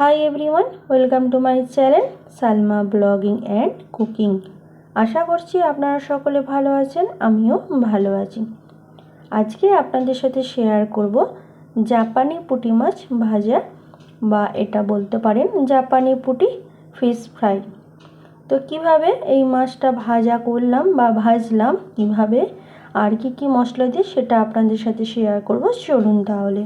Hi everyone welcome to my channel Salma blogging and cooking আশা করছি আপনারা সকলে ভালো আছেন, আমিও ভালো আছি। আজকে আপনাদের সাথে শেয়ার করব জাপানি পুঁটি মাছ ভাজা বা এটা বলতে পারেন জাপানি পুঁটি ফিশ ফ্রাই তো কীভাবে এই মাছটা ভাজা করলাম বা ভাজলাম, কীভাবে আর কি কি মশলা দিয়ে সেটা আপনাদের সাথে শেয়ার করব, চলুন তাহলে।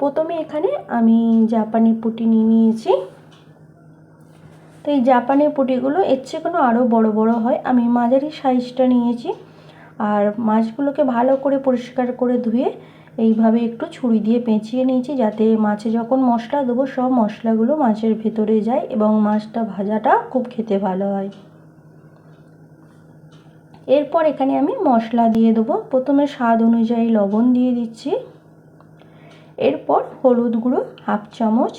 প্রথমে এখানে আমি জাপানি পুঁটি নিয়ে নিয়েছি। তো এই জাপানি পুঁটিগুলো এর চেয়ে কোনো আরও বড় বড় হয়। আমি মাঝারি সাইজটা নিয়েছি আর মাছগুলোকে ভালো করে পরিষ্কার করে ধুয়ে এইভাবে একটু ছুরি দিয়ে পেঁচিয়ে নিয়েছি যাতে মাছে যখন মশলা দেবো সব মশলাগুলো মাছের ভেতরে যায় এবং মাছটা ভাজাটা খুব খেতে ভালো হয়। এরপর এখানে আমি মশলা দিয়ে দেবো। প্রথমে স্বাদ অনুযায়ী লবণ দিয়ে দিচ্ছি। এরপর হলুদ গুঁড়ো হাফ চামচ।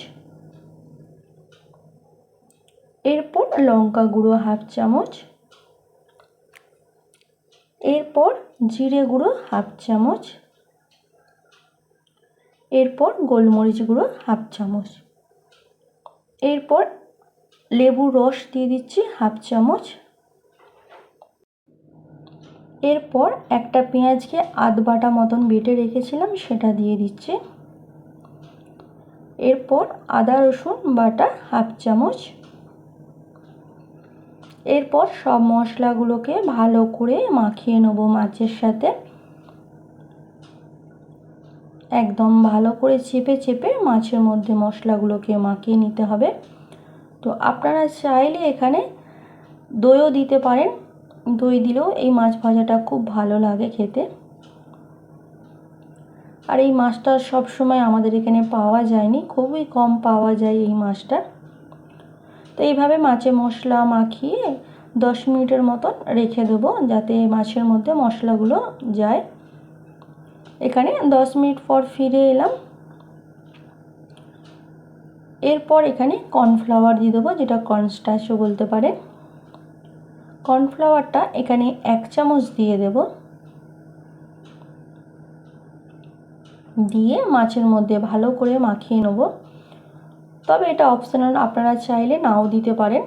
এরপর লঙ্কা গুঁড়ো হাফ চামচ। এরপর জিরে গুঁড়ো হাফ চামচ। এরপর গোলমরিচ গুঁড়ো হাফ চামচ। এরপর লেবুর রস দিয়ে দিচ্ছি হাফ চামচ। এরপর একটা পেঁয়াজকে আধ বাটা মতন বেটে রেখেছিলাম, সেটা দিয়ে দিচ্ছি। এরপর আদা, রসুন বাটা হাফ চামচ। এরপর সব মশলাগুলোকে ভালো করে মাখিয়ে নেব মাছের সাথে। একদম ভালো করে চেপে চেপে মাছের মধ্যে মশলাগুলোকে মাখিয়ে নিতে হবে। তো আপনারা চাইলে এখানে দইও দিতে পারেন। দই দিলেও এই মাছ ভাজাটা খুব ভালো লাগে খেতে। আর এই মাছটা সব সময় আমাদের এখানে পাওয়া যায়নি, খুবই কম পাওয়া যায় এই মাছটা। তো এইভাবে মাছে মশলা মাখিয়ে দশ মিনিটের মতন রেখে দেবো, যাতে মাছের মধ্যে মশলাগুলো যায়। এখানে দশ মিনিট পর ফিরে এলাম। এরপর এখানে কর্নফ্লাওয়ার দিয়ে দেবো, যেটা কর্নস্টাচও বলতে পারে। কর্নফ্লাওয়ারটা এখানে এক চামচ দিয়ে দেবো। দিয়ে মাছের মধ্যে ভালো করে মাখিয়ে নেব। তবে এটা অপশনাল আপনারা চাইলে নাও দিতে পারেন।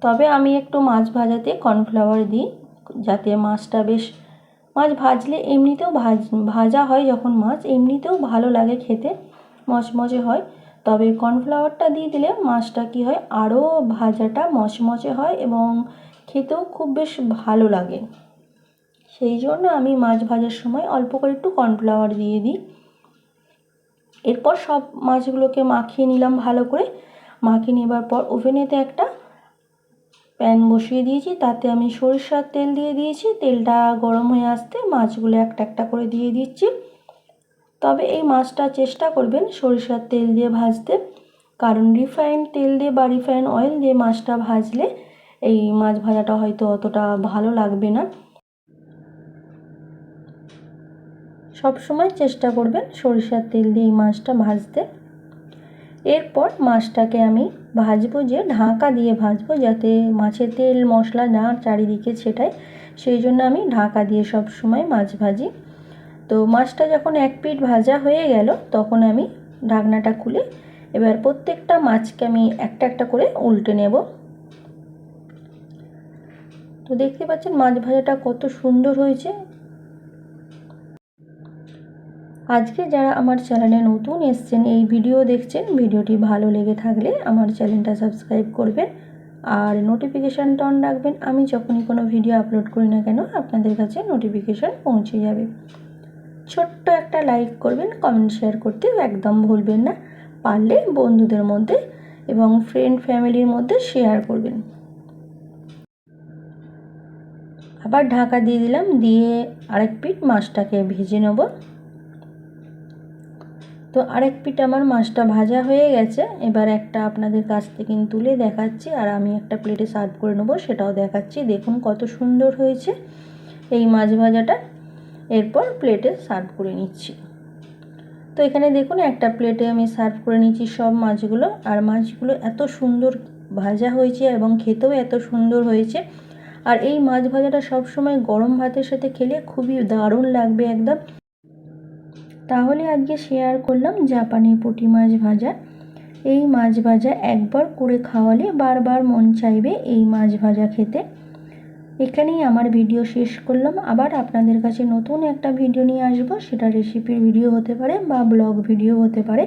তবে আমি একটু মাছ ভাজাতে কর্নফ্লাওয়ার দিই, যাতে মাছটা বেশ, মাছ ভাজলে এমনিতেও ভাজ, ভাজা হয় যখন মাছ, এমনিতেও ভালো লাগে খেতে, মচমচে হয়। তবে কর্নফ্লাওয়ারটা দিয়ে দিলে মাছটা কি হয়, আরও ভাজাটা মচমচে হয় এবং খেতেও খুব বেশ ভালো লাগে। সেই জন্য আমি মাছ ভাজার সময় অল্প করে একটু কর্নফ্লাওয়ার দিয়ে দিই। এরপর সব মাছগুলোকে মাখিয়ে নিলাম ভালো করে। মাখিয়ে নেবার পর ওভেনেতে একটা প্যান বসিয়ে দিয়েছি, তাতে আমি সরিষার তেল দিয়ে দিয়েছি। তেলটা গরম হয়ে আসতে মাছগুলো একটা একটা করে দিয়ে দিচ্ছি। তবে এই মাছটা চেষ্টা করবেন সরিষার তেল দিয়ে ভাজতে, কারণ রিফাইন তেল দিয়ে বা রিফাইন অয়েল দিয়ে মাছটা ভাজলে এই মাছ ভাজাটা হয়তো অতটা ভালো লাগবে না। সব সময় চেষ্টা করবেন সরিষার তেল দিয়ে এই মাছটা ভাজতে। এরপর মাছটাকে আমি ভাজবো যে ঢাকা দিয়ে ভাজবো যাতে মাছের তেল, মশলা না চারিদিকে ছেটায়। সেই জন্য আমি ঢাকা দিয়ে সব সময় মাছ ভাজি। তো মাছটা যখন এক পিঠ ভাজা হয়ে গেল, তখন আমি ঢাকনাটা খুলে এবার প্রত্যেকটা মাছকে আমি একটা একটা করে উল্টে নেব। তো দেখতে পাচ্ছেন মাছ ভাজাটা কত সুন্দর হয়েছে। আজকে যারা আমার চ্যানেলে নতুন এসছেন, এই ভিডিও দেখছেন, ভিডিওটি ভালো লেগে থাকলে আমার চ্যানেলটা সাবস্ক্রাইব করবেন আর নোটিফিকেশানটা অন রাখবেন। আমি যখনই কোনো ভিডিও আপলোড করি না কেন, আপনাদের কাছে নোটিফিকেশান পৌঁছে যাবে। ছোট্ট একটা লাইক করবেন কমেন্ট শেয়ার করতে একদম ভুলবেন না। পারলে বন্ধুদের মধ্যে এবং ফ্রেন্ড ফ্যামিলির মধ্যে শেয়ার করবেন। আবার ঢাকা দিয়ে দিলাম, দিয়ে আরেক পিঠ মাছটাকে ভেজে নেব। তো আরেক পিঠ আমার মাছটা ভাজা হয়ে গেছে। এবার একটা আপনাদের কাছ থেকে তুলে দেখাচ্ছি আর আমি একটা প্লেটে সার্ভ করে নেব, সেটাও দেখাচ্ছি। দেখুন কত সুন্দর হয়েছে এই মাছ ভাজাটা। এরপর প্লেটে সার্ভ করে নিচ্ছি। তো এখানে দেখুন একটা প্লেটে আমি সার্ভ করে নিচ্ছি সব মাছগুলো। আর মাছগুলো এত সুন্দর ভাজা হয়েছে এবং খেতেও এত সুন্দর হয়েছে। আর এই মাছ ভাজাটা সবসময় গরম ভাতের সাথে খেলে খুবই দারুণ লাগবে একদম। তাহলে আজকে শেয়ার করলাম জাপানি পুঁটি মাছ ভাজা। এই মাছ ভাজা একবার করে খাওয়ালে বারবার মন চাইবে এই মাছ ভাজা খেতে। এখানেই আমার ভিডিও শেষ করলাম। আবার আপনাদের কাছে নতুন একটা ভিডিও নিয়ে আসব। সেটা রেসিপির ভিডিও হতে পারে বা ব্লগ ভিডিও হতে পারে।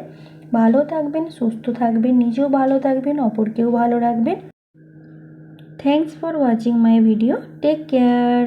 ভালো থাকবেন, সুস্থ থাকবেন, নিজেও ভালো থাকবেন, অপরকেও ভালো রাখবেন। Thanks for watching my video take care